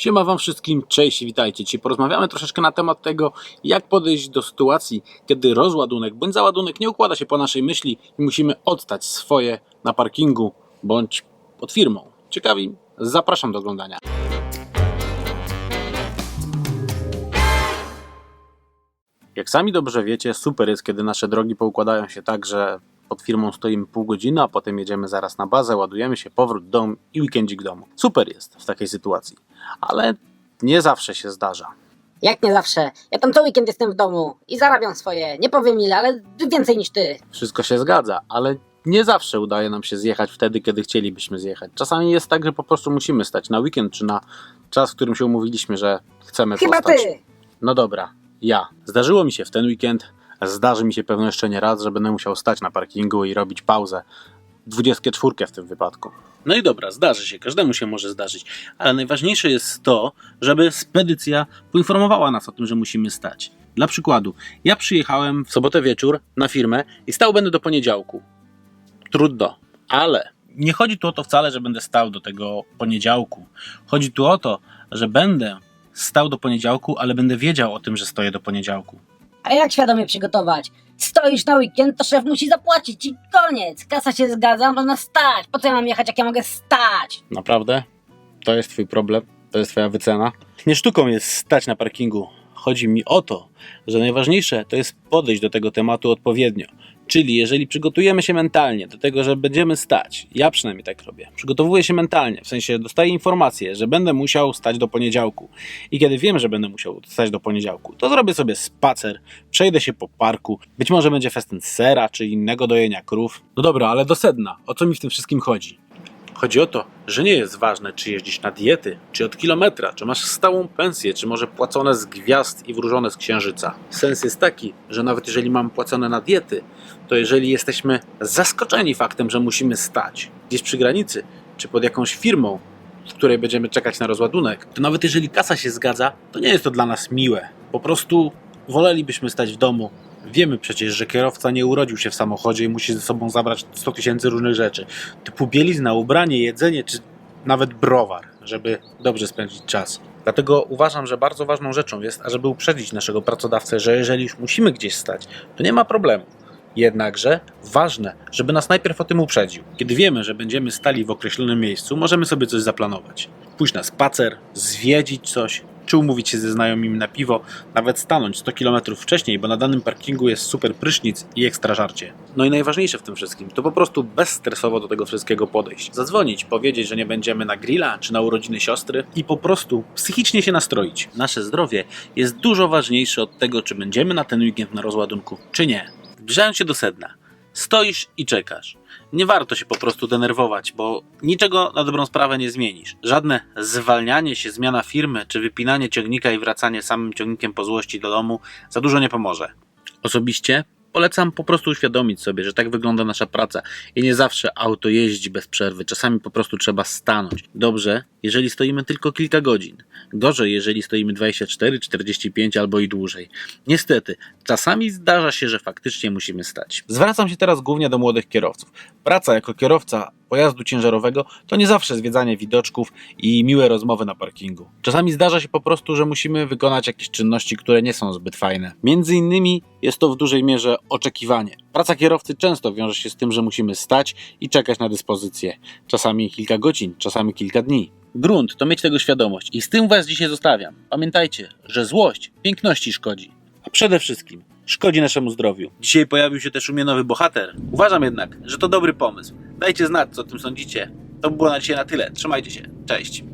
Siema wam wszystkim, cześć witajcie. Dzisiaj porozmawiamy troszeczkę na temat tego, jak podejść do sytuacji, kiedy rozładunek bądź załadunek nie układa się po naszej myśli i musimy odstać swoje na parkingu bądź pod firmą. Ciekawi? Zapraszam do oglądania. Jak sami dobrze wiecie, super jest, kiedy nasze drogi poukładają się tak, że pod firmą stoimy pół godziny, a potem jedziemy zaraz na bazę, ładujemy się, powrót dom i weekendzik domu. Super jest w takiej sytuacji, ale nie zawsze się zdarza. Jak nie zawsze. Ja tam co weekend jestem w domu i zarabiam swoje. Nie powiem ile, ale więcej niż ty. Wszystko się zgadza, ale nie zawsze udaje nam się zjechać wtedy, kiedy chcielibyśmy zjechać. Czasami jest tak, że po prostu musimy stać na weekend czy na czas, w którym się umówiliśmy, że chcemy Chyba postać. ty. No dobra, ja. Zdarzyło mi się w ten weekend, zdarzy mi się pewno jeszcze nie raz, że będę musiał stać na parkingu i robić pauzę. 24 w tym wypadku. No i dobra, zdarzy się, każdemu się może zdarzyć, ale najważniejsze jest to, żeby spedycja poinformowała nas o tym, że musimy stać. Dla przykładu, ja przyjechałem w sobotę wieczór na firmę i stał będę do poniedziałku. Trudno, ale nie chodzi tu o to wcale, że będę stał do tego poniedziałku. Chodzi tu o to, że będę stał do poniedziałku, ale będę wiedział o tym, że stoję do poniedziałku. A jak świadomie przygotować? Stoisz na weekend, to szef musi zapłacić i koniec. Kasa się zgadza, można stać. Po co ja mam jechać, jak ja mogę stać? Naprawdę? To jest twój problem? To jest twoja wycena? Nie sztuką jest stać na parkingu. Chodzi mi o to, że najważniejsze to jest podejść do tego tematu odpowiednio. Czyli jeżeli przygotujemy się mentalnie do tego, że będziemy stać, ja przynajmniej tak robię, przygotowuję się mentalnie, w sensie dostaję informację, że będę musiał stać do poniedziałku. I kiedy wiem, że będę musiał stać do poniedziałku, to zrobię sobie spacer, przejdę się po parku, być może będzie festyn sera czy innego dojenia krów. No dobra, ale do sedna, o co mi w tym wszystkim chodzi? Chodzi o to, że nie jest ważne, czy jeździsz na diety, czy od kilometra, czy masz stałą pensję, czy może płacone z gwiazd i wróżone z księżyca. Sens jest taki, że nawet jeżeli mamy płacone na diety, to jeżeli jesteśmy zaskoczeni faktem, że musimy stać gdzieś przy granicy, czy pod jakąś firmą, w której będziemy czekać na rozładunek, to nawet jeżeli kasa się zgadza, to nie jest to dla nas miłe. Po prostu wolelibyśmy stać w domu. Wiemy przecież, że kierowca nie urodził się w samochodzie i musi ze sobą zabrać 100 tysięcy różnych rzeczy, typu bielizna, ubranie, jedzenie czy nawet browar, żeby dobrze spędzić czas. Dlatego uważam, że bardzo ważną rzeczą jest, ażeby uprzedzić naszego pracodawcę, że jeżeli już musimy gdzieś stać, to nie ma problemu. Jednakże ważne, żeby nas najpierw o tym uprzedził. Kiedy wiemy, że będziemy stali w określonym miejscu, możemy sobie coś zaplanować. Pójść na spacer, zwiedzić coś, czy umówić się ze znajomymi na piwo, nawet stanąć 100 km wcześniej, bo na danym parkingu jest super prysznic i ekstra żarcie. No i najważniejsze w tym wszystkim, to po prostu bezstresowo do tego wszystkiego podejść. Zadzwonić, powiedzieć, że nie będziemy na grilla czy na urodziny siostry i po prostu psychicznie się nastroić. Nasze zdrowie jest dużo ważniejsze od tego, czy będziemy na ten weekend na rozładunku, czy nie. Zbliżając się do sedna, stoisz i czekasz. Nie warto się po prostu denerwować, bo niczego na dobrą sprawę nie zmienisz. Żadne zwalnianie się, zmiana firmy, czy wypinanie ciągnika i wracanie samym ciągnikiem po złości do domu za dużo nie pomoże. Osobiście polecam po prostu uświadomić sobie, że tak wygląda nasza praca i nie zawsze auto jeździ bez przerwy. Czasami po prostu trzeba stanąć. Dobrze, jeżeli stoimy tylko kilka godzin. Gorzej, jeżeli stoimy 24, 45 albo i dłużej. Niestety, czasami zdarza się, że faktycznie musimy stać. Zwracam się teraz głównie do młodych kierowców. Praca jako kierowca pojazdu ciężarowego to nie zawsze zwiedzanie widoczków i miłe rozmowy na parkingu. Czasami zdarza się po prostu, że musimy wykonać jakieś czynności, które nie są zbyt fajne. Między innymi jest to w dużej mierze oczekiwanie. Praca kierowcy często wiąże się z tym, że musimy stać i czekać na dyspozycję. Czasami kilka godzin, czasami kilka dni. Grunt to mieć tego świadomość i z tym Was dzisiaj zostawiam. Pamiętajcie, że złość piękności szkodzi, a przede wszystkim szkodzi naszemu zdrowiu. Dzisiaj pojawił się też u mnie nowy bohater. Uważam jednak, że to dobry pomysł. Dajcie znać, co o tym sądzicie. To by było na dzisiaj na tyle. Trzymajcie się. Cześć.